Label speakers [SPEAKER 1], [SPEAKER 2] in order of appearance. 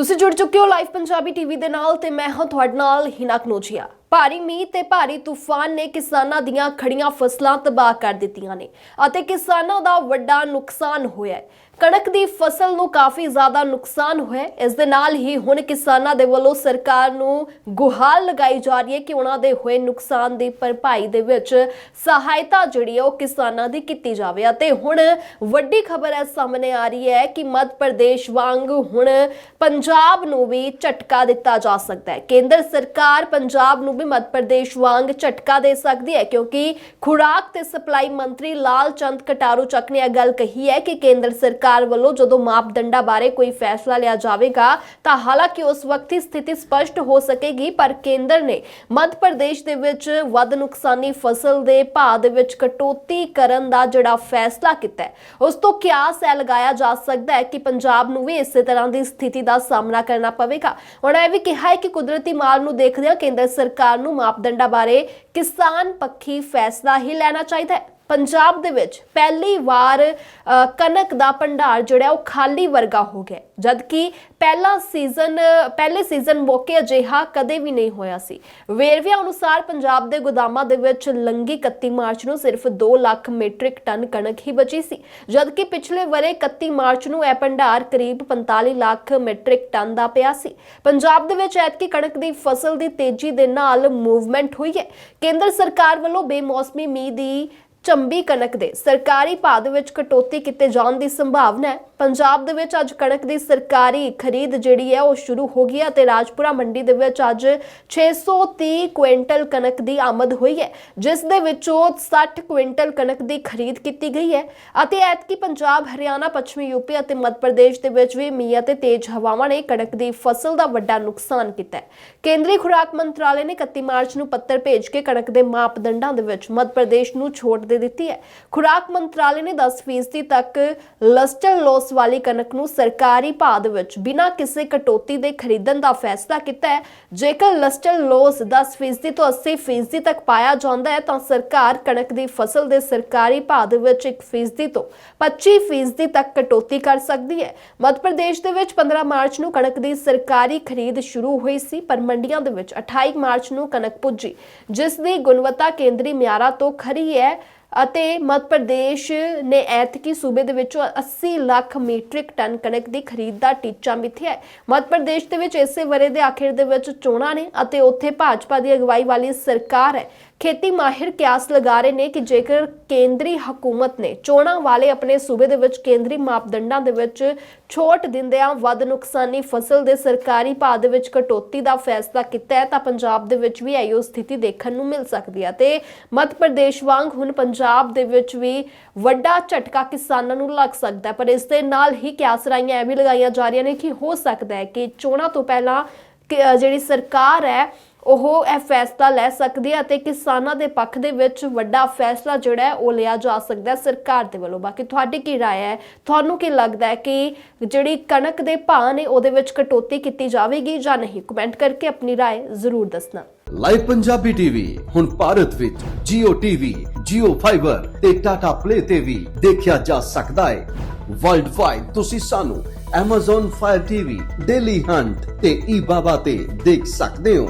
[SPEAKER 1] ਤੁਸੀਂ ਜੁੜ ਚੁੱਕੇ ਹੋ ਲਾਈਵ ਪੰਜਾਬੀ ਟੀਵੀ ਦੇ ਨਾਲ ਤੇ ਮੈਂ ਹਾਂ ਤੁਹਾਡੇ ਨਾਲ ਹਿਨਾ ਕਨੋਜੀਆ। ਭਾਰੀ ਮੀਂਹ ਤੇ ਭਾਰੀ ਤੂਫਾਨ ਨੇ ਕਿਸਾਨਾਂ ਦੀਆਂ ਖੜੀਆਂ ਫਸਲਾਂ ਤਬਾਹ ਕਰ ਦਿੱਤੀਆਂ ਨੇ ਅਤੇ ਕਿਸਾਨਾਂ ਦਾ ਵੱਡਾ ਨੁਕਸਾਨ ਹੋਇਆ ਹੈ। ਕਣਕ ਦੀ ਫਸਲ ਨੂੰ ਕਾਫੀ ਜ਼ਿਆਦਾ ਨੁਕਸਾਨ ਹੋਇਆ ਇਸ ਦੇ ਨਾਲ ਹੀ ਹੁਣ ਕਿਸਾਨਾਂ ਦੇ ਵੱਲੋਂ ਸਰਕਾਰ ਨੂੰ ਗੁਹਾਰ ਲਗਾਈ ਜਾ ਰਹੀ ਹੈ ਕਿ ਉਹਨਾਂ ਦੇ ਹੋਏ ਨੁਕਸਾਨ ਦੀ ਭਰਪਾਈ ਦੇ ਵਿੱਚ ਸਹਾਇਤਾ ਜਿਹੜੀ ਹੈ ਉਹ ਕਿਸਾਨਾਂ ਦੀ ਕੀਤੀ ਜਾਵੇ। ਅਤੇ ਹੁਣ ਵੱਡੀ ਖਬਰ ਹੈ ਸਾਹਮਣੇ ਆ ਰਹੀ ਹੈ ਕਿ ਮੱਧ ਪ੍ਰਦੇਸ਼ ਵਾਂਗ ਹੁਣ ਪੰਜਾਬ ਨੂੰ ਵੀ ਝਟਕਾ ਦਿੱਤਾ ਜਾ ਸਕਦਾ ਹੈ। ਕੇਂਦਰ ਸਰਕਾਰ ਪੰਜਾਬ ਨੂੰ ਵੀ ਮੱਧ ਪ੍ਰਦੇਸ਼ ਵਾਂਗ ਝਟਕਾ ਦੇ ਸਕਦੀ ਹੈ, ਕਿਉਂਕਿ ਖੁਰਾਕ ਤੇ ਸਪਲਾਈ ਮੰਤਰੀ ਲਾਲ ਚੰਦ ਕਟਾਰੂ ਚੱਕ ਨੇ ਇਹ ਗੱਲ ਕਹੀ ਹੈ ਕਿ ਕੇਂਦਰ ਸਰਕਾਰ ਵੱਲੋਂ ਜਦੋਂ ਮਾਪਦੰਡਾਂ ਬਾਰੇ ਕੋਈ ਫੈਸਲਾ ਲਿਆ ਜਾਵੇਗਾ, ਤਾਂ ਹਾਲਾਂਕਿ ਉਸ ਵਕਤ ਹੀ ਸਥਿਤੀ ਸਪਸ਼ਟ ਹੋ ਸਕੇਗੀ, ਪਰ ਕੇਂਦਰ ਨੇ ਮੱਧ ਪ੍ਰਦੇਸ਼ ਦੇ ਵਿੱਚ ਵੱਧ ਨੁਕਸਾਨੀ ਫਸਲ ਦੇ ਭਾਅ ਦੇ ਵਿੱਚ ਕਟੌਤੀ ਕਰਨ ਦਾ ਜਿਹੜਾ ਫੈਸਲਾ ਕੀਤਾ ਹੈ, ਉਸ ਤੋਂ ਕਿਆਸ ਹੈ ਲਗਾਇਆ ਜਾ ਸਕਦਾ ਹੈ ਕਿ ਪੰਜਾਬ ਨੂੰ ਵੀ ਇਸੇ ਤਰ੍ਹਾਂ ਦੀ ਸਥਿਤੀ ਦਾ ਸਾਹਮਣਾ ਕਰਨਾ ਪਵੇਗਾ। ਉਹਨਾਂ ਇਹ ਵੀ ਕਿਹਾ ਹੈ ਕਿ ਕੁਦਰਤੀ ਮਾਲ ਨੂੰ ਦੇਖਦਿਆਂ ਕੇਂਦਰ ਸਰਕਾਰ ਨੂੰ ਮਾਪਦੰਡਾਂ ਬਾਰੇ ਕਿਸਾਨ ਪੱਖੀ ਫੈਸਲਾ ਹੀ ਲੈਣਾ ਚਾਹੀਦਾ ਹੈ। ਪੰਜਾਬ ਦੇ ਵਿੱਚ ਪਹਿਲੀ ਵਾਰ ਕਣਕ ਦਾ ਭੰਡਾਰ ਜਿਹੜਾ ਉਹ ਖਾਲੀ ਵਰਗਾ ਹੋ ਗਿਆ। ਹੈ। ਜਦਕਿ ਪਹਿਲਾ ਸੀਜ਼ਨ, ਪਹਿਲੇ ਸੀਜ਼ਨ ਮੌਕੇ ਅਜਿਹਾ ਕਦੇ ਵੀ ਨਹੀਂ ਹੋਇਆ ਸੀ। ਵੇਰਵਿਆਂ ਅਨੁਸਾਰ ਪੰਜਾਬ ਦੇ ਗੋਦਾਮਾਂ ਦੇ ਵਿੱਚ ਲੰਗੀ 31 ਮਾਰਚ ਨੂੰ ਸਿਰਫ 2 ਲੱਖ ਮੀਟ੍ਰਿਕ ਟਨ ਕਣਕ ਹੀ ਬਚੀ ਸੀ। ਜਦਕਿ ਪਿਛਲੇ ਵਰੇ 31 ਮਾਰਚ ਨੂੰ ਇਹ ਭੰਡਾਰ ਕਰੀਬ 45 ਲੱਖ ਮੀਟ੍ਰਿਕ ਟਨ ਦਾ ਪਿਆ ਸੀ। ਪੰਜਾਬ ਦੇ ਵਿੱਚ ਐਤਕੀ ਕਣਕ ਦੀ ਫਸਲ ਦੀ ਤੇਜ਼ੀ ਦੇ ਨਾਲ ਮੂਵਮੈਂਟ ਹੋਈ ਹੈ। ਕੇਂਦਰ ਸਰਕਾਰ ਵੱਲੋਂ ਬੇਮੌਸਮੀ ਮੀਂਹ ਦੀ ਚੰਬੀ ਕਣਕ ਦੇ ਸਰਕਾਰੀ ਭਾਅ ਦੇ ਵਿੱਚ ਕਟੌਤੀ ਕੀਤੇ ਜਾਣ ਦੀ ਸੰਭਾਵਨਾ ਹੈ। ਪੰਜਾਬ ਦੇ ਵਿੱਚ ਅੱਜ ਕਣਕ ਦੀ ਸਰਕਾਰੀ ਖਰੀਦ ਜਿਹੜੀ ਹੈ ਉਹ ਸ਼ੁਰੂ ਹੋ ਗਈ ਹੈ ਤੇ ਰਾਜਪੁਰਾ ਮੰਡੀ ਦੇ ਵਿੱਚ ਅੱਜ 630 ਕੁਇੰਟਲ ਕਣਕ ਦੀ ਆਮਦ ਹੋਈ ਹੈ, ਜਿਸ ਦੇ ਵਿੱਚੋਂ 60 ਕੁਇੰਟਲ ਕਣਕ ਦੀ ਖਰੀਦ ਕੀਤੀ ਗਈ ਹੈ ਅਤੇ ਐਤਕੀ ਪੰਜਾਬ, ਹਰਿਆਣਾ, ਪੱਛਮੀ ਯੂਪੀ ਅਤੇ ਮੱਧ ਪ੍ਰਦੇਸ਼ ਦੇ ਵਿੱਚ ਵੀ ਮੀਂਹ ਅਤੇ ਤੇਜ਼ ਹਵਾਵਾਂ ਨੇ ਕਣਕ ਦੀ ਫਸਲ ਦਾ ਵੱਡਾ ਨੁਕਸਾਨ ਕੀਤਾ ਹੈ। ਕੇਂਦਰੀ ਖੁਰਾਕ ਮੰਤਰਾਲੇ ਨੇ 31 ਮਾਰਚ ਨੂੰ ਪੱਤਰ ਭੇਜ ਕੇ ਕਣਕ ਦੇ ਮਾਪਦੰਡਾਂ ਦੇ ਵਿੱਚ ਮੱਧ ਪ੍ਰਦੇਸ਼ ਨੂੰ ਛੋਟ ਦੇ ਦਿੱਤੀ ਹੈ। ਖੁਰਾਕ ਮੰਤਰਾਲੇ ਨੇ 10% ਤੱਕ ਲਸਟਰ ਲੋਸ ਵਾਲੀ ਕਣਕ ਨੂੰ ਸਰਕਾਰੀ ਭਾਅ ਦੇ ਵਿੱਚ ਬਿਨਾਂ ਕਿਸੇ ਕਟੌਤੀ ਦੇ ਖਰੀਦਣ ਦਾ ਫੈਸਲਾ ਕੀਤਾ ਹੈ। ਜੇਕਰ ਲਸਟਰ ਲੋਸ 10% ਤੋਂ 80% ਤੱਕ ਪਾਇਆ ਜਾਂਦਾ ਹੈ, ਤਾਂ ਸਰਕਾਰ ਕਣਕ ਦੀ ਫਸਲ ਦੇ ਸਰਕਾਰੀ ਭਾਅ ਦੇ ਵਿੱਚ 1% ਤੋਂ 25% ਤੱਕ ਕਟੌਤੀ ਕਰ ਸਕਦੀ ਹੈ। ਮੱਧ ਪ੍ਰਦੇਸ਼ ਦੇ ਵਿੱਚ 15 ਮਾਰਚ ਨੂੰ ਕਣਕ ਦੀ ਸਰਕਾਰੀ ਖਰੀਦ ਸ਼ੁਰੂ ਹੋਈ ਸੀ, ਪਰ ਮੰਡੀਆਂ ਦੇ ਵਿੱਚ 28 ਮਾਰਚ ਨੂੰ ਕਣਕ ਪੁੱਜੀ, ਜਿਸ ਦੀ ਗੁਣਵੱਤਾ ਕੇਂਦਰੀ ਮਿਆਰਾਂ ਤੋਂ ਖਰੀ ਹੈ। ਅਤੇ ਮੱਧ ਪ੍ਰਦੇਸ਼ ਨੇ ਐਤਕੀ ਸੂਬੇ ਦੇ ਵਿੱਚੋਂ 80 ਲੱਖ ਮੀਟ੍ਰਿਕ ਟਨ ਕਣਕ ਦੀ ਖਰੀਦ ਦਾ ਟੀਚਾ ਮਿਥਿਆ ਹੈ। ਮੱਧ ਪ੍ਰਦੇਸ਼ ਦੇ ਵਿੱਚ ਇਸੇ ਵਰੇ ਦੇ ਆਖਿਰ ਦੇ ਵਿੱਚ ਚੋਣਾਂ ਨੇ ਅਤੇ ਉੱਥੇ ਭਾਜਪਾ ਦੀ ਅਗਵਾਈ ਵਾਲੀ ਸਰਕਾਰ ਹੈ। ਖੇਤੀ ਮਾਹਿਰ ਕਿਆਸ ਲਗਾ ਰਹੇ ਨੇ ਕਿ ਜੇਕਰ ਕੇਂਦਰੀ ਹਕੂਮਤ ਨੇ ਚੋਣਾਂ ਵਾਲੇ ਆਪਣੇ ਸੂਬੇ ਦੇ ਵਿੱਚ ਕੇਂਦਰੀ ਮਾਪਦੰਡਾਂ ਦੇ ਵਿੱਚ ਛੋਟ ਦਿੰਦਿਆਂ ਵੱਧ ਨੁਕਸਾਨੀ ਫਸਲ ਦੇ ਸਰਕਾਰੀ ਭਾਅ ਦੇ ਵਿੱਚ ਕਟੌਤੀ ਦਾ ਫੈਸਲਾ ਕੀਤਾ ਹੈ, ਤਾਂ ਪੰਜਾਬ ਦੇ ਵਿੱਚ ਵੀ ਇਹੋ ਸਥਿਤੀ ਦੇਖਣ ਨੂੰ ਮਿਲ ਸਕਦੀ ਹੈ। ਤੇ ਮੱਧ ਪ੍ਰਦੇਸ਼ ਵਾਂਗ ਹੁਣ ਪੰਜਾਬ ਦੇ ਵਿੱਚ ਵੀ ਵੱਡਾ ਝਟਕਾ ਕਿਸਾਨਾਂ ਨੂੰ ਲੱਗ ਸਕਦਾ ਪਰ ਇਸ ਦੇ ਨਾਲ ਹੀ ਕਿਆਸਰਾਈਆਂ ਇਹ ਵੀ ਲਗਾਈਆਂ ਜਾ ਰਹੀਆਂ ਨੇ ਕਿ ਹੋ ਸਕਦਾ ਹੈ ਕਿ ਚੋਣਾਂ ਤੋਂ ਪਹਿਲਾਂ ਜਿਹੜੀ ਸਰਕਾਰ ਹੈ ਉਹ ਇਹ ਫੈਸਲਾ ਲੈ ਸਕਦੀ ਹੈ ਅਤੇ ਕਿਸਾਨਾਂ ਦੇ ਪੱਖ ਦੇ ਵਿੱਚ ਵੱਡਾ ਫੈਸਲਾ ਜਿਹੜਾ ਹੈ ਉਹ ਲਿਆ ਜਾ ਸਕਦਾ ਹੈ ਸਰਕਾਰ ਦੇ ਵੱਲੋਂ ਬਾਕੀ ਤੁਹਾਡੀ ਕੀ رائے ਹੈ ਤੁਹਾਨੂੰ ਕੀ ਲੱਗਦਾ ਹੈ ਕਿ ਜਿਹੜੀ ਕਣਕ ਦੇ ਭਾਅ ਨੇ ਉਹਦੇ ਵਿੱਚ ਕਟੌਤੀ ਕੀਤੀ ਜਾਵੇਗੀ ਜਾਂ ਨਹੀਂ ਕਮੈਂਟ ਕਰਕੇ ਆਪਣੀ رائے ਜ਼ਰੂਰ ਦੱਸਣਾ
[SPEAKER 2] ਲਾਈਵ ਪੰਜਾਬੀ ਟੀਵੀ ਹੁਣ ਭਾਰਤ ਵਿੱਚ Jio TV, Jio Fiber ਤੇ Tata Play ਤੇ ਵੀ ਦੇਖਿਆ ਜਾ ਸਕਦਾ ਹੈ ਵਰਲਡ ਵਾਈਡ ਤੁਸੀਂ ਸਾਨੂੰ Amazon Fire TV, Daily Hunt ਤੇ eBaba ਤੇ ਦੇਖ ਸਕਦੇ ਹੋ